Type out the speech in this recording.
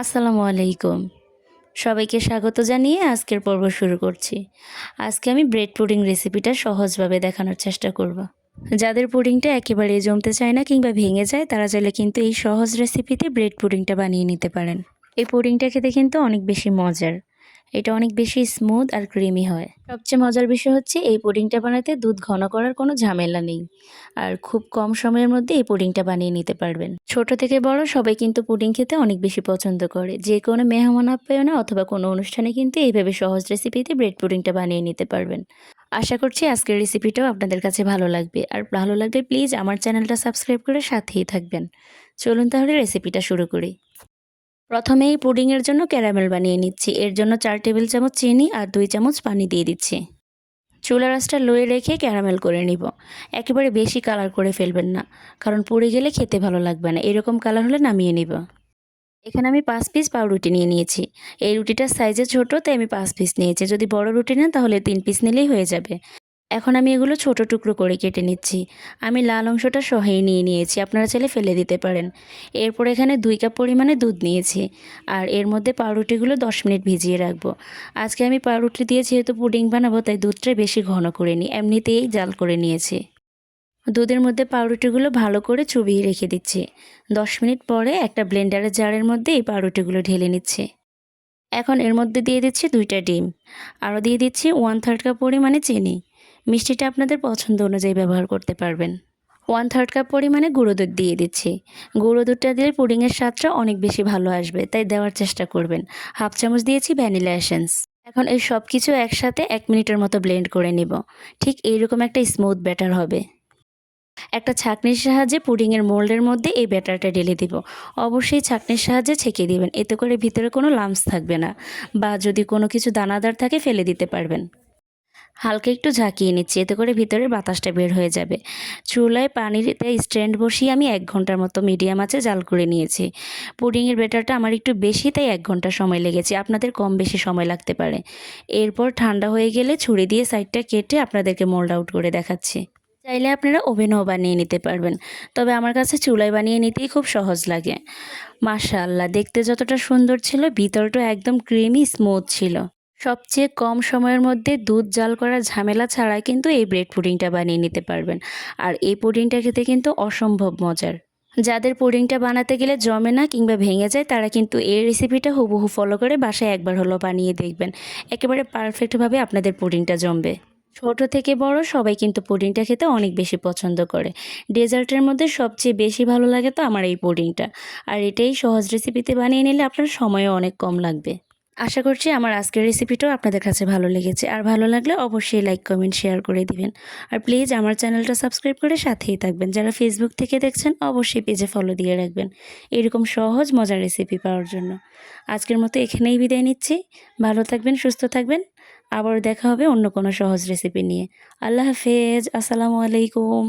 আসসালামু আলাইকুম। সবাইকে স্বাগত জানিয়ে আজকের পর্ব শুরু করছি। আজকে আমি ব্রেড পুডিং রেসিপিটা সহজভাবে দেখানোর চেষ্টা করব। যাদের পুডিংটা একেবারে জমতে চায় না কিংবা ভেঙে যায়, তারা চাইলে কিন্তু এই সহজ রেসিপিতে ব্রেড পুডিংটা বানিয়ে নিতে পারেন। এই পুডিংটা খেতে কিন্তু অনেক বেশি মজার। এটা অনেক বেশি স্মুথ আর ক্রিমি হয়। সবচেয়ে মজার বিষয় হচ্ছে, এই পুডিংটা বানাতে দুধ ঘন করার কোনো ঝামেলা নেই। আর খুব কম সময়ের মধ্যে এই পুডিংটা বানিয়ে নিতে পারবেন। ছোট থেকে বড় সবাই কিন্তু পুডিং খেতে অনেক বেশি পছন্দ করে। যে কোনো মেহমান আপ্যায়নে অথবা কোনো অনুষ্ঠানে কিন্তু এইভাবে সহজ রেসিপিতে ব্রেড পুডিংটা বানিয়ে নিতে পারবেন। আশা করছি আজকের রেসিপিটাও আপনাদের কাছে ভালো লাগবে। আর ভালো লাগলে প্লিজ আমার চ্যানেলটা সাবস্ক্রাইব করে সাথেই থাকবেন। চলুন তাহলে রেসিপিটা শুরু করি। প্রথমে এই পুডিংয়ের জন্য ক্যারামেল বানিয়ে নিচ্ছি। এর জন্য চার টেবিল চামচ চিনি আর দুই চামচ পানি দিয়ে দিচ্ছি। চুলা রাসটা লয়ে রেখে ক্যারামেল করে নিব। একেবারে বেশি কালার করে ফেলবেন না, কারণ পুড়ে গেলে খেতে ভালো লাগবে না। এরকম কালার হলে নামিয়ে নিব। এখানে আমি পাঁচ পিস পাউরুটি নিয়ে নিয়েছি। এই রুটিটার সাইজে ছোট, তাই আমি পাঁচ পিস নিয়েছি। যদি বড় রুটি নেন তাহলে তিন পিস নিলেই হয়ে যাবে। এখন আমি এগুলো ছোট টুকরো করে কেটে নিচ্ছি। আমি লাল অংশটা সহেই নিয়ে নিয়েছি, আপনারা চাইলে ফেলে দিতে পারেন। এরপর এখানে দুই কাপ পরিমাণে দুধ নিয়েছি আর এর মধ্যে পাউরুটিগুলো দশ মিনিট ভিজিয়ে রাখব। আজকে আমি পাউরুটি দিয়ে যেহেতু পুডিং বানাবো, তাই দুধটা বেশি ঘন করে নিই এমনিতেই জাল করে নিয়েছি। দুধের মধ্যে পাউরুটিগুলো ভালো করে চুবিয়ে রেখে দিচ্ছি। দশ মিনিট পরে একটা ব্লেন্ডারের জারের মধ্যে এই পাউরুটিগুলো ঢেলে নিচ্ছে। এখন এর মধ্যে দিয়ে দিচ্ছি দুইটা ডিম। আরও দিয়ে দিচ্ছি ওয়ান থার্ড কাপ পরিমাণে চিনি। মিষ্টিটা আপনাদের পছন্দ অনুযায়ী ব্যবহার করতে পারবেন। ওয়ান থার্ড কাপ পরিমাণে গুঁড়ো দুধ দিয়ে দিচ্ছি। গুঁড়ো দুধটা দিলে পুডিংয়ের স্বাদটা অনেক বেশি ভালো আসবে, তাই দেওয়ার চেষ্টা করবেন। হাফ চামচ দিয়েছি ভ্যানিলা এসেন্স। এখন এই সব কিছু একসাথে এক মিনিটের মতো ব্লেন্ড করে নিব। ঠিক এইরকম একটা স্মুথ ব্যাটার হবে। একটা ছাঁকনির সাহায্যে পুডিংয়ের মোল্ডের মধ্যে এই ব্যাটারটা ঢেলে দিব। অবশ্যই ছাঁকনির সাহায্যে ছেঁকে দিবেন, এতে করে ভিতরে কোনো লামস থাকবে না, বা যদি কোনো কিছু দানাদার থাকে ফেলে দিতে পারবেন। হালকা একটু ঝাঁকিয়ে নিচ্ছি, এতে করে ভিতরের বাতাসটা বের হয়ে যাবে। চুলায় পানিতে স্ট্যান্ড বসিয়ে আমি এক ঘণ্টার মতো মিডিয়াম আছে জাল করে নিয়েছি। পুডিংয়ের বেটারটা আমার একটু বেশি, তাই এক ঘণ্টা সময় লেগেছে। আপনাদের কম বেশি সময় লাগতে পারে। এরপর ঠান্ডা হয়ে গেলে ছুরি দিয়ে সাইডটা কেটে আপনাদেরকে মোল্ড আউট করে দেখাচ্ছি। চাইলে আপনারা ওভেনও বানিয়ে নিতে পারবেন, তবে আমার কাছে চুলায় বানিয়ে নিতেই খুব সহজ লাগে। মাশাআল্লাহ, দেখতে যতটা সুন্দর ছিল, ভিতরটা একদম ক্রিমি স্মুথ ছিল। সবচেয়ে কম সময়ের মধ্যে দুধ জাল করার ঝামেলা ছাড়াই কিন্তু এই ব্রেড পুডিংটা বানিয়ে নিতে পারবেন। আর এই পুডিংটা খেতে কিন্তু অসম্ভব মজার। যাদের পুডিংটা বানাতে গেলে জমে না কিংবা ভেঙে যায়, তারা কিন্তু এই রেসিপিটা হুবহু ফলো করে বাসায় একবার হলো বানিয়ে দেখবেন। একেবারে পারফেক্টভাবে আপনাদের পুডিংটা জমবে। ছোট থেকে বড় সবাই কিন্তু পুডিংটা খেতে অনেক বেশি পছন্দ করে। ডেজার্টের মধ্যে সবচেয়ে বেশি ভালো লাগে তো আমার এই পুডিংটা। আর এটাই সহজ রেসিপিতে বানিয়ে নিলে আপনার সময়ও অনেক কম লাগবে। আশা করছি আমার আজকের রেসিপিটাও আপনাদের কাছে ভালো লেগেছে। আর ভালো লাগলে অবশ্যই লাইক কমেন্ট শেয়ার করে দিবেন। আর প্লিজ আমার চ্যানেলটা সাবস্ক্রাইব করে সাথেই থাকবেন। যারা ফেসবুক থেকে দেখছেন, অবশ্যই পেজে ফলো দিয়ে রাখবেন। এরকম সহজ, মজার রেসিপি পাওয়ার জন্য। আজকের মতো এখানেই বিদায় নিচ্ছি। ভালো থাকবেন, সুস্থ থাকবেন। আবার দেখা হবে অন্য কোনো সহজ রেসিপি নিয়ে। আল্লাহ হাফেজ। আসসালামু আলাইকুম।